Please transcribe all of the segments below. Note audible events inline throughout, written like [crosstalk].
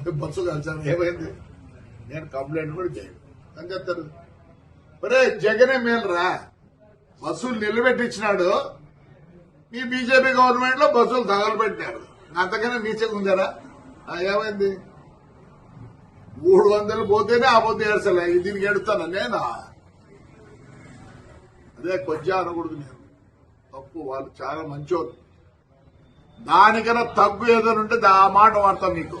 [laughs] Bus కలిసాను. ఏమైంది? నేను complaint కూడా చేయను. అని చెప్తారు ఒరే జగనే మేలురా. బస్సులు నిలబెట్టించినాడు. మీ బీజేపీ గవర్నమెంట్లో బస్సులు తగలబెట్టారు అంతకన్నా నీచగా ఉందరా? ఏమైంది? మూడు వందలు పోతేనే ఆ పొద్దు ఏడ్చలే. దీనికి ఎడుతాను నేనా? అదే కొంచెం అనకూడదు నేను. తప్పు వాళ్ళు చాలా మంచోళ్ళు. దానికన్నా తగ్గు ఏదైనా ఉంటే దా- ఆ మాట వాడతాం మీకు.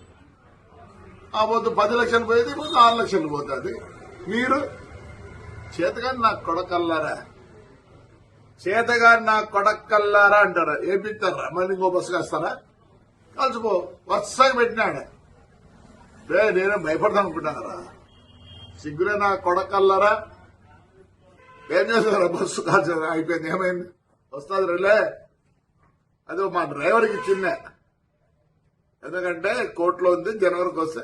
ఆ పొద్దు పది లక్షలు పోయేది ఇప్పుడు ఆరు లక్షలు పోతుంది. మీరు చేతగాని నాకు కొడకల్లారా? చేతగాని నాకు కొడకల్లారా అంటారా. ఏపిస్తారా మళ్ళీ ఇంకో బస్సు కాస్తారా కలిసిపో వరుసగా పెట్టినాడు రే నేనే భయపడతాను అనుకుంటున్నారా సిగ్గురే నా కొడకల్లారా? ఏం చేస్తారా బస్సు కాల్చా అయిపోయింది. ఏమైంది? వస్తుంది రేలే. అది మా డ్రైవర్కి చిన్న. ఎందుకంటే కోర్టులో ఉంది జనవరికి వస్తే.